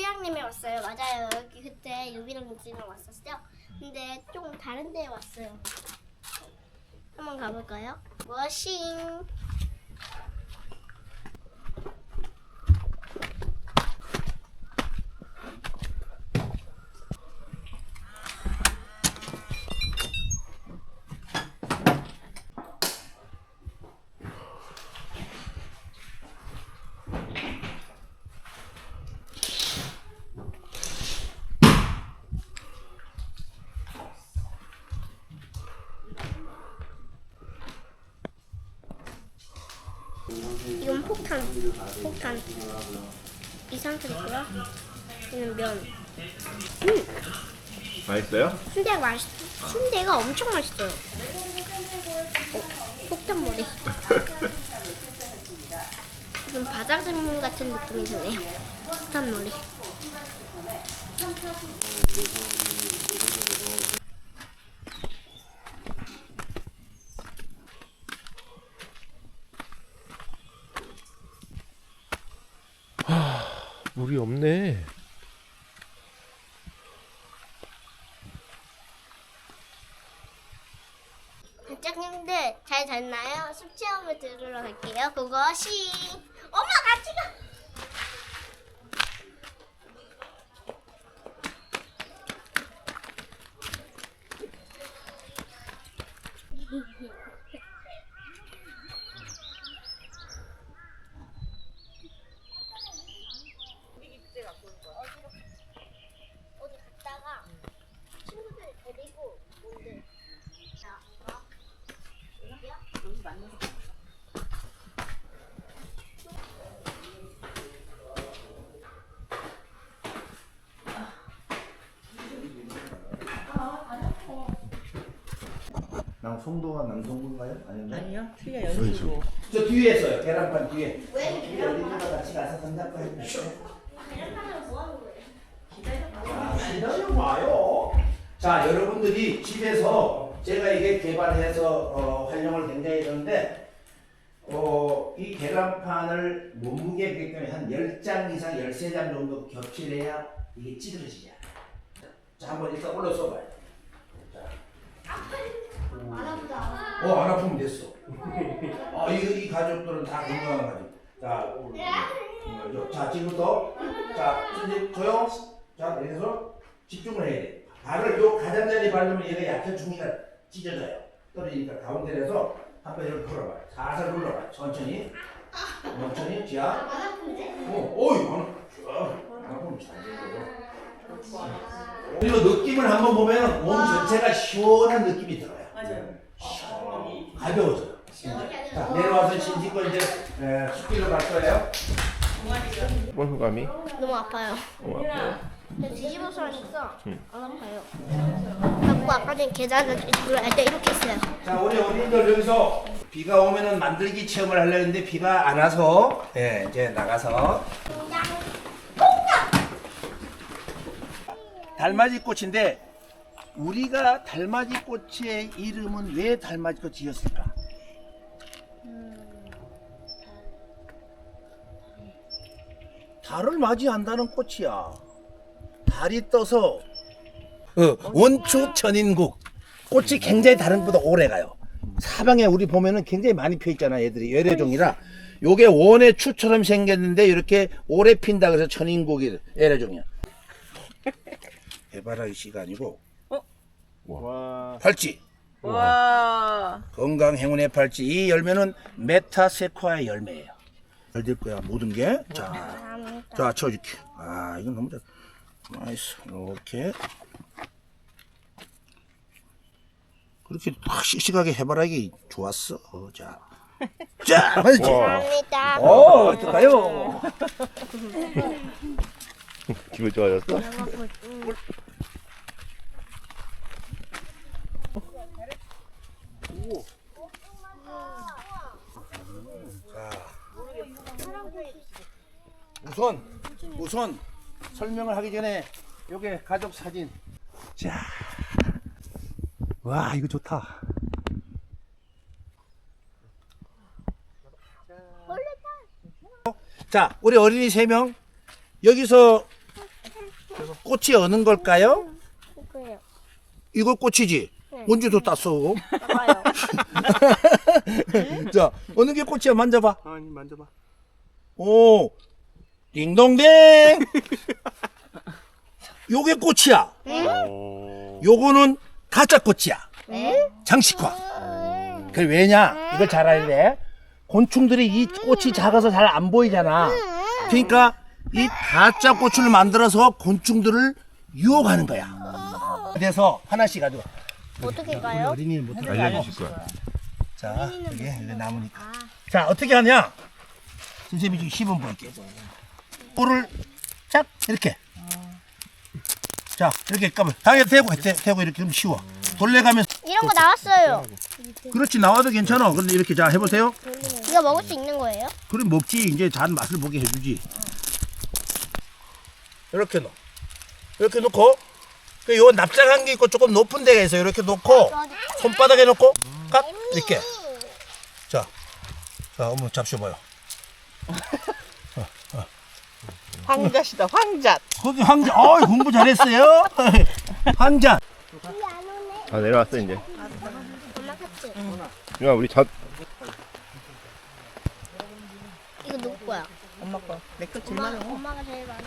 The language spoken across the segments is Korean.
휴양림에 왔어요. 맞아요. 여기 그때 유비랑 윤지랑 왔었어요. 근데 조금 다른 데에 왔어요. 한번 가볼까요? 워싱. 이건 폭탄. 폭탄. 이 상태고요. 이는 면. 맛있어요? 순대가 맛있. 순대가 엄청 맛있어요. 어, 폭탄 머리. 지금 바닥생물 같은 느낌이 드네요. 폭탄 머리. 물이 없네. 반장님들 잘 잤나요? 숲 체험을 들으러 갈게요. 그것이 엄마 같이 가. 어디 갔다가 친구들 데리고 온대. 자, 어? 남 송도가 남송도인가요? 아니면 아니요, 틀려 연수고. 저 뒤에 있어요. 계란판 뒤에. 왜? 어린이가 같이 가서 한다고 했는데. 아, 기다려 봐요. 자, 여러분들이 집에서 제가 이게 개발해서 어, 활용을 굉장히 했는데 어, 이 계란판을 몸무게이기 때문에 한 10장 이상 13장 정도 겹칠해야 이게 찌그러지지 않아요. 자, 한번 일단 올려서 봐요. 어, 안 아프면 됐어. 아, 이, 이 가족들은 다 건강한 가족. 자, 음, 자, 지금부터, 자, 이제 조용. 자, 여기서 집중을 해야 돼. 발을 요 가장자리 바르면 얘가 약간 중이가 찢어져요. 떨어지니까 가운데 에서 한번 이렇게 풀어봐요. 살살 눌러봐요. 천천히. 천천히. 지압. 어, 어이, 안, 안 아프면 잘 되고. 그리고 느낌을 한번 보면 몸 전체가 시원한 느낌이 들어요. 가벼워져요. 자, 내려와서 신지껏 이제 에, 숲길로 갈 거예요. 뭔 소감이? 너무 아파요. 어, 아파요. 근데 뒤집어서 하니까 안 아파요. 자꾸 아까 전에 계단을 할때 이렇게 했어요. 자, 우리 어린이들 여기서 비가 오면은 만들기 체험을 하려 했는데 비가 안 와서 예, 이제 나가서 달맞이 꽃인데 우리가 달맞이 꽃의 이름은 왜 달맞이 꽃이었을까? 달을 맞이한다는 꽃이야. 달이 떠서 어, 원추 천인국 꽃이 굉장히 다른 것보다 오래 가요. 사방에 우리 보면은 굉장히 많이 펴 있잖아, 얘들이 외래종이라. 요게 원의 추처럼 생겼는데 이렇게 오래 핀다 그래서 천인국이 외래종이야. 해바라기 씨가 아니고 와. 팔찌. 와. 건강 행운의 팔찌. 이 열매는 메타세코아의 열매예요. 잘 될 거야 모든 게. 자, 자 쳐줄게. 아 이건 너무 잘. 나이스. 이렇게. 그렇게 딱 씩씩하게 해바라기 좋았어. 어, 자. 자, 맞지? 감사합니다. 어, 어떨까요? 기분 좋아졌어? 우선 우선 설명을 하기 전에 요게 가족 사진. 자. 와, 이거 좋다. 자, 우리 어린이 세 명 여기서 꽃이 어는 걸까요? 이거요. 이거 꽃이지. 네. 언제도 땄어. 봐요. 자, 어느 게 꽃이야? 만져봐. 아니 만져봐. 오, 딩동댕. 요게 꽃이야. 어. 요거는 가짜 꽃이야. 네? 장식화. 그 왜냐? 이걸 잘 알아야 돼. 곤충들이 이 꽃이 작아서 잘 안 보이잖아. 그러니까 이 가짜 꽃을 만들어서 곤충들을 유혹하는 거야. 그래서 하나씩 가지고. 어떻게 가요? 어린이는 못 알려주실 거야. 자, 이제 나무니까. 자, 어떻게 하냐? 선생님이 지금 시범 보일게. 볼을 쫙 이렇게. 자, 이렇게 까면 당에 대고 대, 대고 이렇게 좀 쉬워. 돌려가면 이런 거 나왔어요. 그렇지 나와도 괜찮아. 근데 이렇게 자 해보세요. 이거 먹을 수 있는 거예요? 그럼 먹지 이제 잔 맛을 보게 해주지. 이렇게 넣어. 이렇게 놓고 그 요 납작한 게 있고 조금 높은 데가 있어. 이렇게 놓고 손바닥에 놓고 깍 이렇게. 자, 자, 어머 잡숴봐요. 황잣이다, 황잣. 거기 황자, 어 공부 잘했어요. 황자. 다 내려왔어 이제. 샀지? 야 우리 잣 이거 누구 거야? 엄마 거. 내거 제일 엄마, 많아. 엄마가 제일 많아.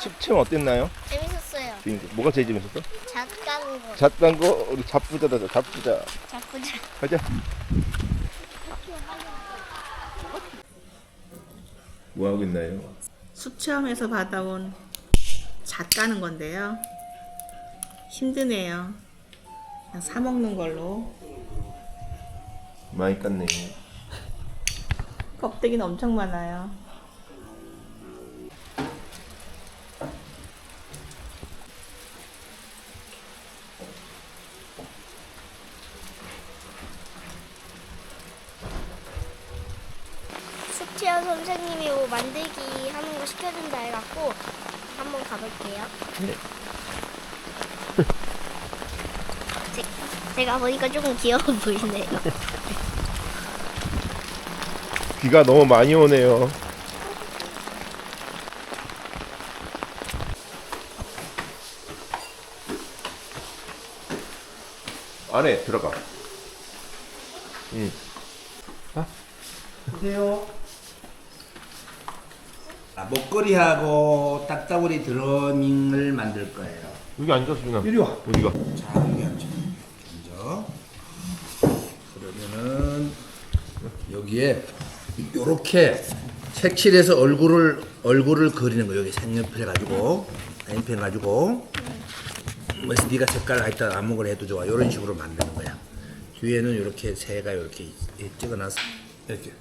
십층 어땠나요? 재밌었어요. 지금 뭐가 제일 재밌었어? 잣 까는 거. 잣단 거 우리 잡부자다 잡부자. 자꾸 자. 가자. 뭐 하고 있나요? 숲 체험에서 받아온 잣 까는 건데요. 힘드네요. 그냥 사 먹는 걸로. 많이 깠네. 껍데기는 엄청 많아요. 선생님이 뭐 만들기 하는 거 시켜준다 해갖고 한번 가볼게요. 네. 제, 제가 보니까 조금 귀여워 보이네요. 비가 너무 많이 오네요. 안에 들어가. 응. 보세요. 아, 목걸이하고 딱따구리 드러밍을 만들 거예요. 여기 앉아 수준아. 이리 와. 어디가? 자, 여기 앉아. 앉아. 그러면은 여기에 요렇게 색칠해서 얼굴을 얼굴을 그리는 거 여기 색연필 가지고 색연필 가지고 뭐 네가 색깔 하여튼 아무거나 해도 좋아. 이런 식으로 만드는 거야. 뒤에는 이렇게 새가 이렇게 찍어놔서 이렇게.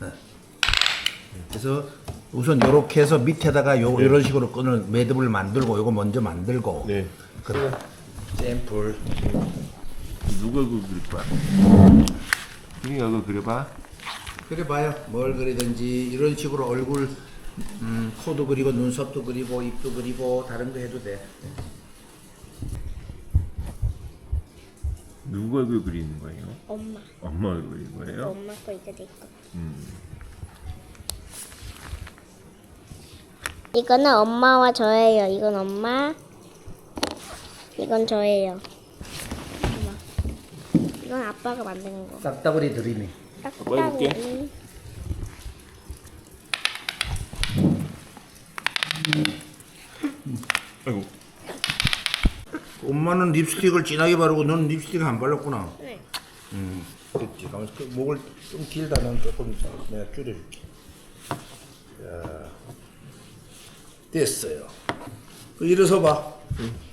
어. 그래서 우선 이렇게 해서 밑에다가 요 이런 식으로 끈을 매듭을 만들고 요거 먼저 만들고 네. 그래. 샘플. 누가 그 그릴 거야? 우리가 그거 그려봐. 그래 봐요. 뭘 그리든지 이런 식으로 얼굴 음, 코도 그리고 눈썹도 그리고 입도 그리고 다른 거 해도 돼. 누가 그 그리는 거예요? 엄마. 엄마가 그리는 거예요? 엄마 거 이제 내 거. 이거는 엄마와 저예요. 이건 엄마. 이건 저예요. 엄마. 이건 아빠가 만든 거. 딱따구리 드림이. 해볼게. 딱딱이. 아이고. 엄마는 립스틱을 진하게 바르고 너는 립스틱 안 발랐구나. 네. 음, 그렇지. 그러면 그 목을 좀 길다. 넌 조금 내가 줄여줄게. 자, 됐어요. 그 일어서 봐.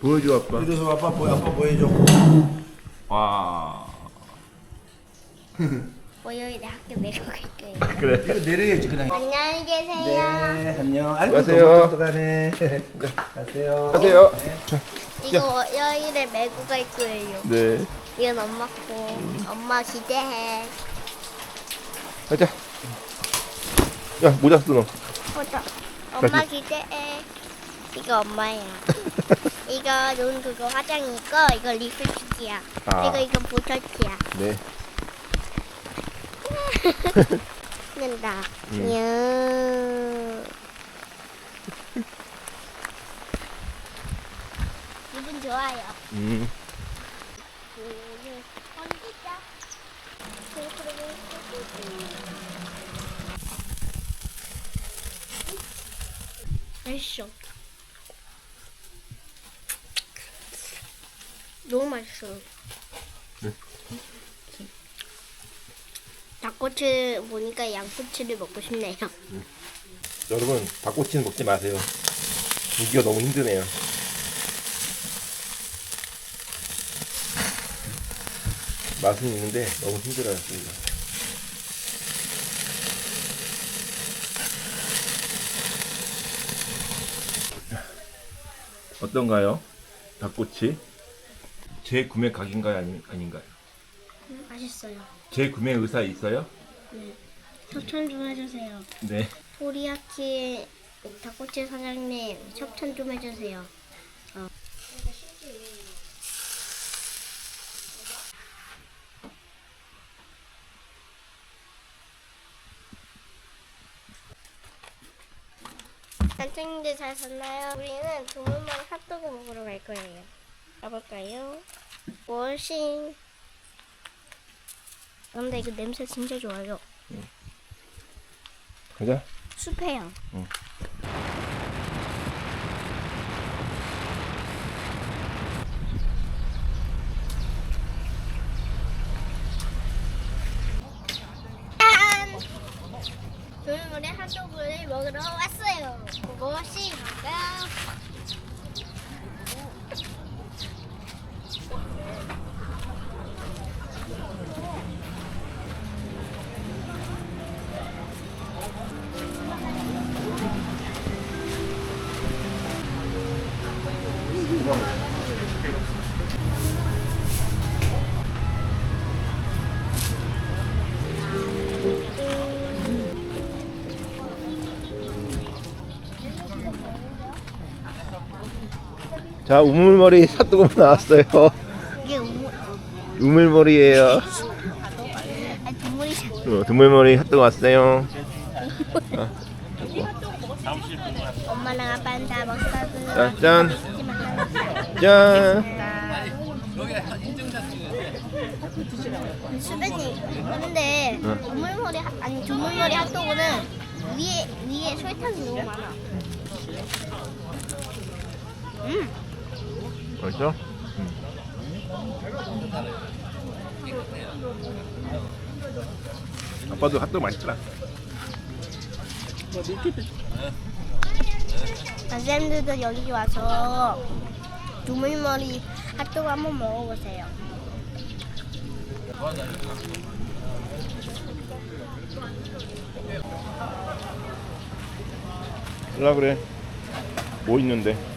보여줘 아빠. 일어서 아빠 보여. 아빠 보여줘. 와. 월요일에 뭐 학교 내려갈게요. 그래. 이거 내려야지 그냥. 안녕히 계세요. 네, 안녕. 아이고, 가세요. 너무 똑똑하네. 가세요. 하세요. 이거 월요일에 메고 갈 거예요. 네. 이건 엄마 거. 엄마 기대해. 가자. 야 모자 쓰노. 보자. 엄마 기대해. 이거 엄마야. 이거 눈 그거 화장이고 이거 립스틱이야. 아. 이거 이거 보터치야. 네. 된다. 음. 야. 기분 좋아요. 음. 오늘 언제 자? 맛있어. 너무 맛있어. 네. 닭꼬치 보니까 양꼬치를 먹고 싶네요. 여러분 닭꼬치는 먹지 마세요. 무기가 너무 힘드네요. 맛은 있는데 너무 힘들어요. 진짜. 어떤가요? 닭꼬치? 제 구매 각인가요? 아니, 아닌가요? 맛있어요. 제 구매 의사 있어요? 협찬 좀 해주세요. 네. 도리야키 닭꼬치 사장님 협찬 좀 해주세요. 어. 선생님들 잘 샀나요? 우리는 두물만 핫도그 먹으러 갈 거예요. 가볼까요? 워싱. 근데 이거 냄새 진짜 좋아요. 가자. 숲의 향. 응. 짠! 돌물에 핫도그를 먹으러 왔 자 우물머리 핫도그 나왔어요. 이게 우물, 우물머리예요. 아, 동물이 어, 두물머리 핫도그 왔어요. 엄마랑 아빠는 다 먹었거든. 자, 짠. 짠. 수빈이 근데 응. 우물머리 핫- 아니 두물머리 핫도그는 위에 위에 설탕이 너무 많아. 음, 맛있어? 아빠도 핫도그 맛있더라. 선생님들도 여기 와서 두물머리 핫도그 한번 먹어보세요. 일라 그래. 뭐 있는데?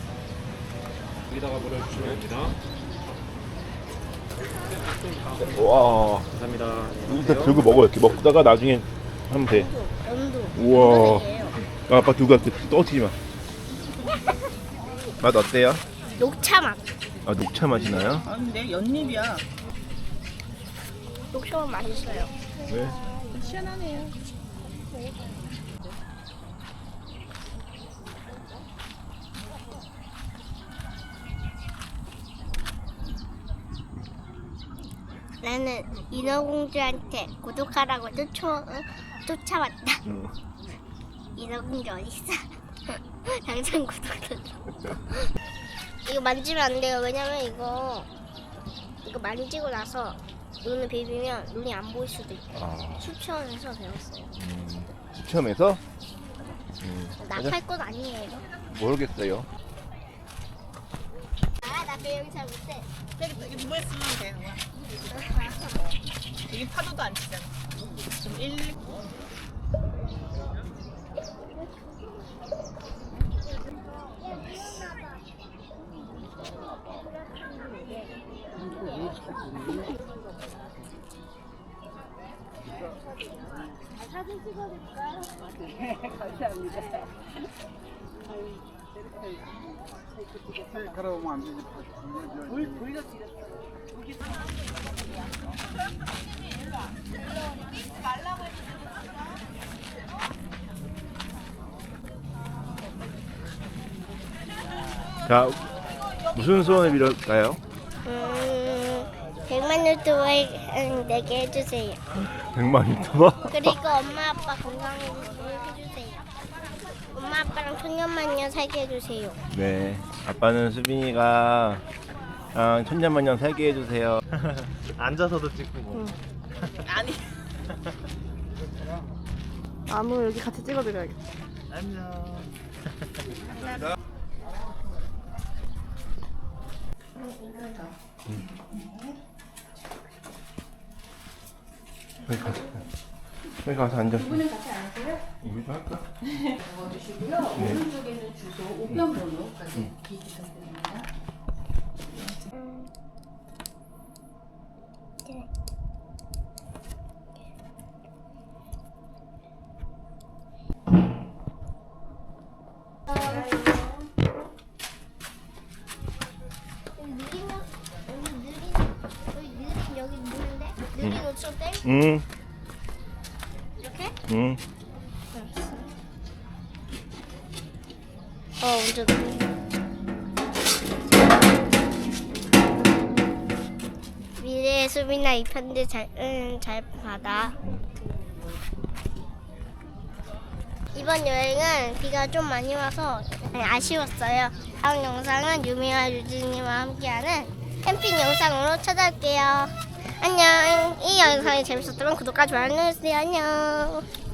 여기다가 버려주시면 됩니다. 와. 감사합니다. 일단 들고 먹어 이렇게 먹다가 나중에 하면 돼. 연두. 우와. 아, 아빠 두고 이렇게 떠치지 마. 맛 어때요? 녹차 맛. 아 녹차 맛이 나요? 아 근데 연잎이야. 녹차 맛 맛있어요. 왜? 시원하네요. 나는 인어공주한테 구독하라고 쫓아 쫓아왔다. 응. 인어공주 어디 있어? 당장 구독해. 이거 만지면 안 돼요. 왜냐면 이거 이거 만지고 나서 눈을 비비면 눈이 안 보일 수도 있고. 아, 추천해서 배웠어요. 음, 추첨해서? 음, 맞아? 나팔 건 아니에요. 모르겠어요. 아, 나 배영 잘 못해. 이게 뭐 했으면 되는 거야? 이게 파도도 안 치잖아. 좀 일. 사진 찍어줄까? 자, 무슨 소원을 빌을까요? 음, 100만 유튜브에 내게 해주세요. 100만 유튜버? 그리고 엄마 아빠 건강해주세요. 엄마 아빠랑 천년만년 살게 해주세요. 네. 아빠는 수빈이가 아, 천년만년 살게 해주세요. 앉아서도 찍고 뭐. 아니. 나무 여기 같이 찍어드려야겠다. 안녕. 여기 가서 여기 가서 앉아. 이분은 같이 앉으세요? 이거 할까? 적어주시고요. 오른쪽에는 주소, 우편 번호까지 기기 부탁드립니다. 여기 느리면 여기 느린 여기 느린 여기 느린데 느린 5초 땡 응, 응. 어 먼저 느린. 미래의 수비나 이 편들 잘, 응, 잘 받아. 이번 여행은 비가 좀 많이 와서 아쉬웠어요. 다음 영상은 유미와 유진이와 함께하는 캠핑 영상으로 찾아올게요. 안녕. 이 영상이 재밌었다면 구독과 좋아요 눌러주세요. 안녕.